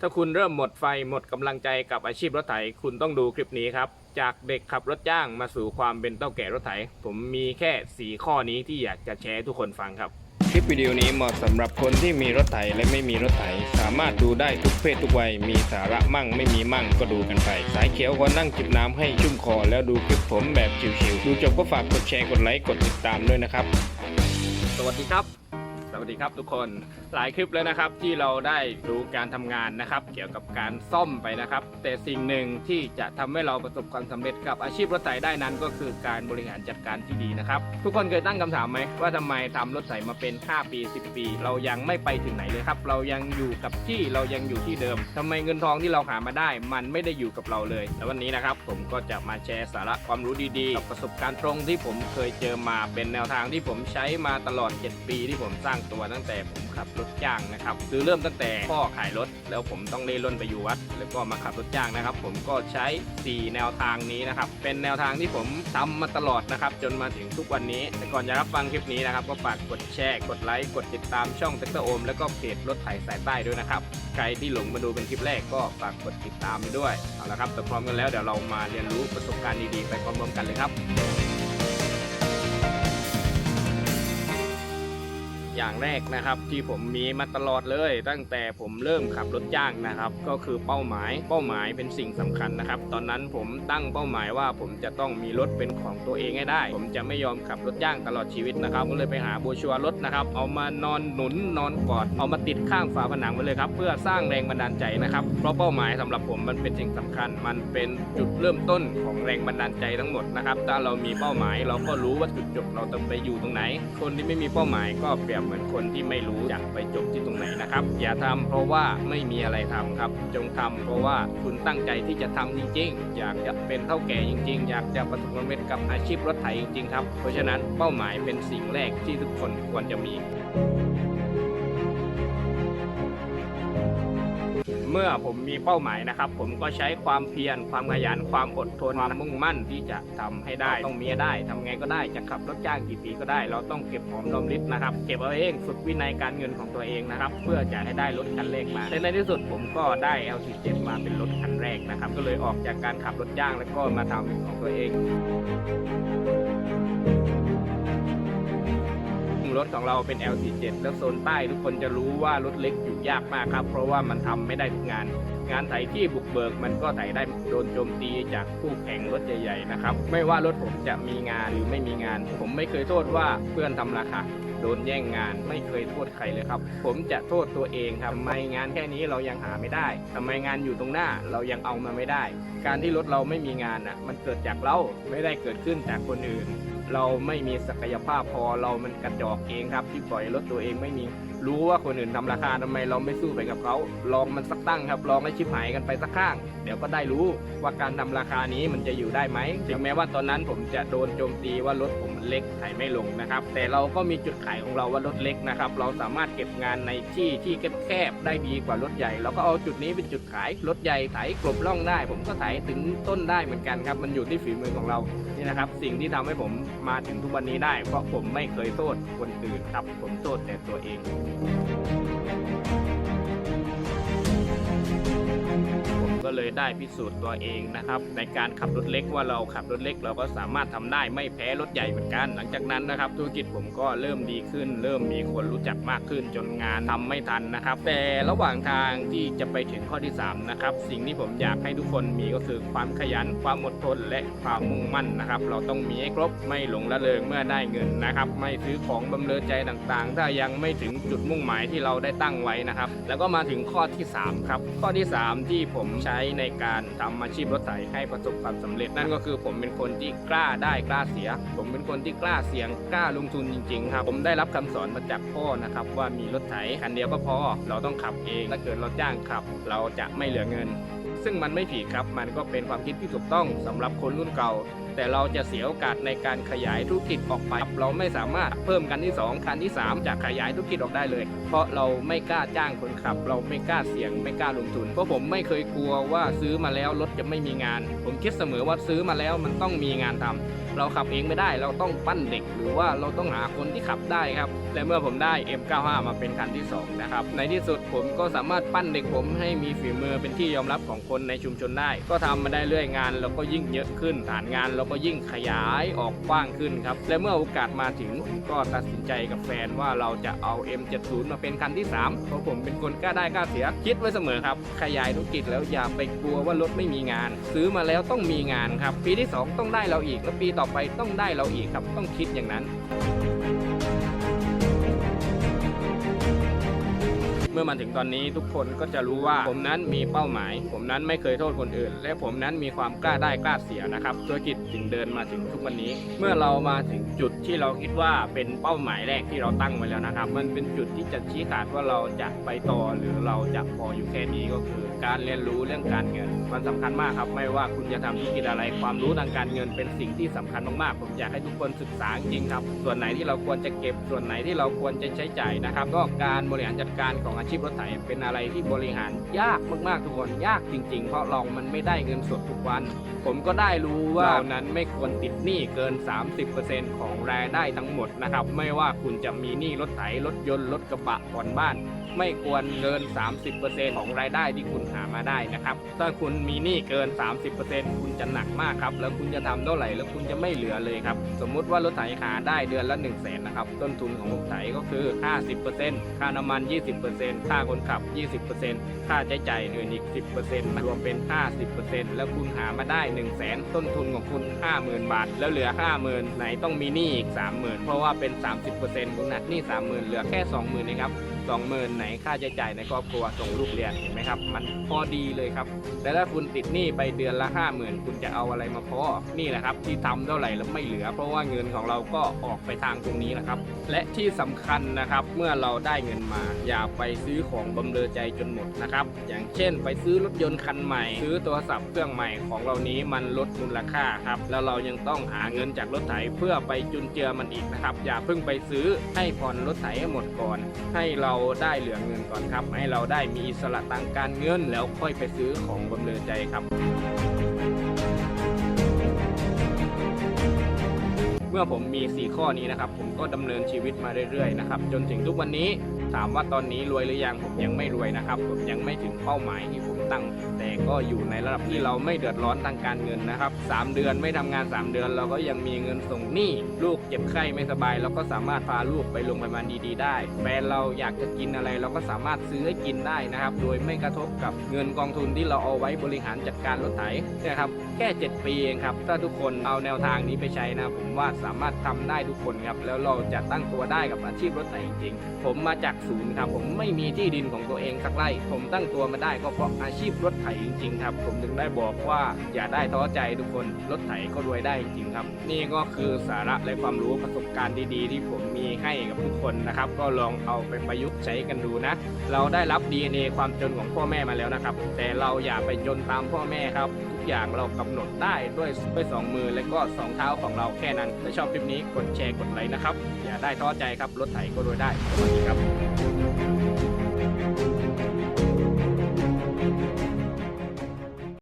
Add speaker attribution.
Speaker 1: ถ้าคุณเริ่มหมดไฟหมดกำลังใจกับอาชีพรถไถ คุณต้องดูคลิปนี้ครับ จากเด็กขับรถจ้างมาสู่ความเป็นเต้าแก่รถไถ ผมมีแค่ 4 ข้อนี้ที่อยากจะแชร์ให้ทุกคนฟังครับ คลิปวิดีโอนี้เหมาะสำหรับคนที่มีรถไถและไม่มีรถไถ สามารถดูได้ทุกเพศทุกวัย มีสาระมั่งไม่มีมั่งก็ดูกันไป สายเขียวก็นั่งจิบน้ำให้ชุ่มคอแล้วดูคลิปผมแบบชิวๆดูจบก็ฝากกดแชร์กดไลค์กดติดตามด้วยนะครับ สวัสดีครับส วัสดีครับทุกคนหลายคลิปแล้วนะครับที่เราได้ดูการทำงานนะครับ เกี่ยวกับการซ่อมไปนะครับ แต่สิ่งหนึ่งที่จะทำให้เราประสบความสำเร็จกับอาชีพรถไถได้นั้น ก็คือการบริหารจัดการที่ดีนะครับ ทุกคนเคยตั้งคำถามไหมว่าทำไมทำรถไถมาเป็น 5 ปี 10 ปี เรายังไม่ไปถึงไหนเลยครับ เรายังอยู่กับที่เรายังอยู่ที่เดิมทำไมเงินทองที่เราหามาได้ มันไม่ได้อยู่กับเราเลย แล้ววันนี้นะครับ ผมก็จะมาแชร์สาระความรู้ดีๆกับประสบการณ์ตรงที่ผมเคยเจอมาเป็นแนวทางที่ผมใช้มาตลอด 7 ปีที่ผมสร้างตัวตั้งแต่ผมขับรถจ้างนะครับหรือเริ่มตั้งแต่พ่อขายรถ แล้วผมต้องเล่ร่อนไปอยู่วัด แล้วก็มาขับรถจ้างนะครับ ผมก็ใช้ 4 แนวทางนี้นะครับ เป็นแนวทางที่ผมทำมาตลอดนะครับ จนมาถึงทุกวันนี้ แต่ก่อนจะรับฟังคลิปนี้นะครับ ก็ฝากกดแชร์ กดไลค์ กดติดตามช่องเต็กเตอร์โอมแล้วก็เพจรถไถสายใต้ด้วยนะครับใครที่หลงมาดูเป็นคลิปแรกก็ฝากกดติดตามไปด้วยเอาละครับแต่พร้อมกันแล้วเดี๋ยวเรามาเรียนรู้ประสบการณ์ดีๆไปพร้อมๆกันเลยครับ อย่างแรกนะครับ ที่ผมมีมาตลอดเลย ตั้งแต่ผมเริ่มขับรถจ้างนะครับ ก็คือเป้าหมายเป้าหมายเป็นสิ่งสำคัญนะครับ ตอนนั้นผมตั้งเป้าหมายว่าผมจะต้องมีรถเป็นของตัวเองให้ได้ ผมจะไม่ยอมขับรถจ้างตลอดชีวิตนะครับก็เลยไปหาโบรชัวรถนะครับ เอามานอนหนุนนอนกอดเอามาติดข้างฝาผนังไว้เลยครับเพื่อสร้างแรงบันดาลใจนะครับเพราะเป้าหมายสำหรับผมมันเป็นสิ่งสำคัญ มันเป็นจุดเริ่มต้นของแรงบันดาลใจทั้งหมดนะครับถ้าเรามีเป้าหมายเราก็รู้ว่าจุดจบเราต้องไปอยู่ตรงไหน คนที่ไม่มีเป้าหมายก็เปรียบเหมือนคนที่ไม่รู้อยากไปจบที่ตรงไหนนะครับ อย่าทำเพราะว่าไม่มีอะไรทำครับ จงทำเพราะว่าคุณตั้งใจที่จะทำจริงๆ อยากจะเป็นเท่าแก่จริง ๆ อยากจะประสบความสำเร็จกับอาชีพรถไถจริงๆครับ เพราะฉะนั้นเป้าหมายเป็นสิ่งแรกที่ทุกคนควรจะมี เมื่อผมมีเป้าหมายนะครับ ผมก็ใช้ความเพียรความขยันความอดทนความมุ่งมั่นที่จะทำให้ได้ต้องมีได้ทำไงก็ได้จะขับรถจ้างกี่ปีก็ได้ เราต้องเก็บหอมรอมริบนะครับเก็บเอาเองฝึกวินัยการเงินของตัวเองนะครับ เพื่อจะให้ได้รถคันแรกมาและในที่สุดผมก็ได้ L47 มาเป็นรถคันแรกนะครับ ก็เลยออกจากการขับรถจ้างแล้วก็มาทำเป็นของตัวเอง รถของเราเป็น L47 แล้วโซนใต้ทุกคนจะรู้ว่ารถเล็กอยู่ยากมากครับ เพราะว่ามันทำไม่ได้ทุกงาน งานไถที่บุกเบิกมันก็ไถได้โดนโจมตีจากคู่แข่งรถใหญ่ๆนะครับ ไม่ว่ารถผมจะมีงานหรือไม่มีงาน ผมไม่เคยโทษว่าเพื่อนทำราคาโดนแย่งงานไม่เคยโทษใครเลยครับ ผมจะโทษตัวเองครับทำไมงานแค่นี้เรายังหาไม่ได้ทำไมงานอยู่ตรงหน้าเรายังเอามาไม่ได้ การที่รถเราไม่มีงานอะมันเกิดจากเราไม่ได้เกิดขึ้นจากคนอื่น เราไม่มีศักยภาพพอเรามันกระจอกเองครับ ที่ปล่อยรถตัวเองไม่มีรู้ว่าคนอื่นทำราคาทำไมเราไม่สู้ไปกับเขาลองมันสักตั้งครับลองให้ชิบหายกันไปสักข้าง เดี๋ยวก็ได้รู้ว่าการทำราคานี้มันจะอยู่ได้ไหมถึงแม้ว่าตอนนั้นผมจะโดนโจมตีว่ารถผมมันเล็กไถไม่ลงนะครับ แต่เราก็มีจุดขายของเราว่ารถเล็กนะครับ เราสามารถเก็บงานในที่ที่แคบๆได้ดีกว่ารถใหญ่เราก็เอาจุดนี้เป็นจุดขายรถใหญ่ไถกลบล่องได้ ผมก็ไถถึงต้นได้เหมือนกันครับ มันอยู่ที่ฝีมือของเรา นี่นะครับ สิ่งที่ทำให้ผมมาถึงทุกวันนี้ได้ เพราะผมไม่เคยโทษคนอื่นครับ ผมโทษแต่ตัวเอง ได้พิสูจน์ตัวเองนะครับ ในการขับรถเล็กว่าเราขับรถเล็ก เราก็สามารถทำได้ไม่แพ้รถใหญ่เหมือนกัน หลังจากนั้นนะครับธุรกิจผมก็เริ่มดีขึ้น เริ่มมีคนรู้จักมากขึ้นจนงานทำไม่ทันนะครับ แต่ระหว่างทางที่จะไปถึงข้อที่3นะครับสิ่งที่ผมอยากให้ทุกคนมีก็คือความขยันความอดทนและความมุ่งมั่นนะครับ เราต้องมีให้ครบไม่หลงละเลงเมื่อได้เงินนะครับ ไม่ซื้อของบำเรอใจต่างๆ ถ้ายังไม่ถึงจุดมุ่งหมายที่เราได้ตั้งไว้นะครับ แล้วก็มาถึงข้อที่ 3 ครับ ข้อที่ 3 ที่ผมใช้ในการทำอาชีพรถไถให้ประสบความสำเร็จ นั่นก็คือผมเป็นคนที่กล้าได้กล้าเสีย ผมเป็นคนที่กล้าเสี่ยงกล้าลงทุนจริงๆครับผมได้รับคำสอนมาจากพ่อนะครับว่ามีรถไถคันเดียวก็พอเราต้องขับเองถ้าเกิดเราจ้างขับ เราจะไม่เหลือเงิน ซึ่งมันไม่ผิดครับ มันก็เป็นความคิดที่ถูกต้องสำหรับคนรุ่นเก่า แต่เราจะเสียโอกาสในการขยายธุรกิจออกไป เราไม่สามารถเพิ่มคันที่ 2 คันที่ 3 จากขยายธุรกิจออกได้เลย เพราะเราไม่กล้าจ้างคนขับ เราไม่กล้าเสี่ยงไม่กล้าลงทุน เพราะผมไม่เคยกลัวว่าซื้อมาแล้วรถจะไม่มีงาน ผมคิดเสมอว่าซื้อมาแล้วมันต้องมีงานทำเราขับเองไม่ได้เราต้องปั้นเด็ก หรือว่าเราต้องหาคนที่ขับได้ครับและเมื่อผมได้ M95 มาเป็นคันที่สองนะครับในที่สุดผมก็สามารถปั้นเด็กผมให้มีฝีมือเป็นที่ยอมรับของคนในชุมชนได้ ก็ทำมาได้เรื่อยงานเราก็ยิ่งเยอะขึ้น ฐานงานเราก็ยิ่งขยายออกกว้างขึ้นครับ และเมื่อโอกาสมาถึงก็ตัดสินใจกับแฟนว่าเราจะเอา M70 มาเป็นคันที่ 3 เพราะผมเป็นคนกล้าได้กล้าเสีย คิดไว้เสมอครับ ขยายธุรกิจแล้วอย่าไปกลัวว่ารถไม่มีงาน ซื้อมาแล้วต้องมีงานครับ ปีที่ 2 ต้องได้เราอีก แล้วปีต่อไปต้องได้เราอีกครับ ต้องคิดอย่างนั้น เมื่อมาถึงตอนนี้ทุกคนก็จะรู้ว่าผมนั้นมีเป้าหมาย ผมนั้นไม่เคยโทษคนอื่น และผมนั้นมีความกล้าได้กล้าเสียนะครับธุรกิจจึงเดินมาถึงทุกวันนี้ เมื่อเรามาถึงจุดที่เราคิดว่าเป็นเป้าหมายแรกที่เราตั้งไว้แล้วนะครับ มันเป็นจุดที่จะชี้ขาดว่าเราจะไปต่อหรือเราจะพออยู่แค่นี้ก็คือ การเรียนรู้เรื่องการเงิน มันสำคัญมากครับ ไม่ว่าคุณจะทำธุรกิจอะไร ความรู้ทางการเงินเป็นสิ่งที่สำคัญมากๆผมอยากให้ทุกคนศึกษาจริงครับ ส่วนไหนที่เราควรจะเก็บส่วนไหนที่เราควรจะใช้จ่ายนะครับ ก็การบริหารจัดการของอาชีพรถไถเป็นอะไรที่บริหารยากมากๆทุกคนยากจริง ๆ เพราะเรามันไม่ได้เงินสดทุกวัน ผมก็ได้รู้ว่าเรานั้นไม่ควรติดหนี้เกิน 30%ของรายได้ทั้งหมดนะครับไม่ว่าคุณจะมีหนี้รถไถรถยนต์รถกระบะผ่อนบ้านไม่ควรเกิน 30%ของรายได้ที่คุณหามาได้นะครับ ถ้าคุณมีหนี้เกิน 30%คุณจะหนักมากครับ แล้วคุณจะทำเท่าไหร่ แล้วคุณจะไม่เหลือเลยครับ สมมุติว่ารถไถหาได้เดือนละ 1 0 0 0 0แสนนะครับ ต้นทุนของรถไถก็คือ 50%ค่าน้ำมัน 20%ค่าคนขับ 20%ค่าใช้จ่ายอื่นอีก 10%รวมเป็น 50%แล้วคุณหามาได้ 1 0 0 0 0แสนต้นทุนของคุณ 50,000 บาท แล้วเหลือ 50,000ไหนต้องมีหนี้อีก 30,000 เพราะว่าเป็น 30%คุณหักหนี้ 30,000 เหลือแค่ 20,000เองครับ สองหมื่นไหนค่าใช้จ่ายในครอบครัวส่งลูกเรียนเห็นไหมครับ มันพอดีเลยครับ แต่ถ้าคุณติดหนี้ไปเดือนละห้าหมื่นคุณจะเอาอะไรมาพอนี่แหละครับ ที่ทำเท่าไหร่แล้วไม่เหลือ เพราะว่าเงินของเราก็ออกไปทางตรงนี้นะครับ และที่สำคัญนะครับเมื่อเราได้เงินมา อย่าไปซื้อของบำเรอใจจนหมดนะครับอย่างเช่น ไปซื้อรถยนต์คันใหม่ ซื้อโทรศัพท์เครื่องใหม่ของเรานี้มันลดมูลค่าครับแล้วเรายังต้องหาเงินจากรถไถเพื่อไปจุนเจือมันอีกนะครับอย่าเพิ่งไปซื้อให้ผ่อนรถไถให้หมดก่อน ให้เราได้เหลือเงินก่อนครับ ให้เราได้มีอิสระทางการเงินแล้วค่อยไปซื้อของบำเรอใจครับ เมื่อผมมี 4 ข้อนี้นะครับ ผมก็ดำเนินชีวิตมาเรื่อยๆนะครับ จนถึงทุกวันนี้ ถามว่าตอนนี้รวยหรือยังผมยังไม่รวยนะครับ ผมยังไม่ถึงเป้าหมายที่ผมตั้ง แต่ก็อยู่ในระดับที่เราไม่เดือดร้อนทางการเงินนะครับ 3 เดือนไม่ทำงาน 3 เดือน เราก็ยังมีเงินส่งหนี้ลูกเจ็บไข้ไม่สบาย เราก็สามารถพาลูกไปโรงพยาบาลดีๆ ได้แฟนเราอยากจะกินอะไร เราก็สามารถซื้อให้กินได้นะครับ โดยไม่กระทบกับเงินกองทุนที่เราเอาไว้บริหารจัดการรถไถนะครับแค่ 7 ปีเองครับ ถ้าทุกคนเอาแนวทางนี้ไปใช้นะ ผมว่าสามารถทำได้ทุกคนครับแล้วเราจะตั้งตัวได้กับอาชีพรถไถจริงๆผมมาจากศูนย์ครับ ผมไม่มีที่ดินของตัวเองสักไร่ ผมตั้งตัวมาได้ก็เพราะอาชีพรถไถจริง ๆ ครับ ผมถึงได้บอกว่าอย่าได้ท้อใจทุกคนรถไถก็รวยได้จริงครับ นี่ก็คือสาระและความรู้ประสบการณ์ดีๆ ที่ผมมีให้กับทุกคนนะครับ ก็ลองเอาไปประยุกต์ใช้กันดูนะ เราได้รับ DNA ความจนของพ่อแม่มาแล้วนะครับ แต่เราอย่าไปจนตามพ่อแม่ครับ ทุกอย่างเรากำหนดได้ด้วยด้วยสองมือและก็สองเท้าของเราแค่นั้นถ้าชอบคลิปนี้กดแชร์กดไลค์นะครับอย่าได้ท้อใจครับรถไถก็รวยได้สวัสดีครับ Thank you.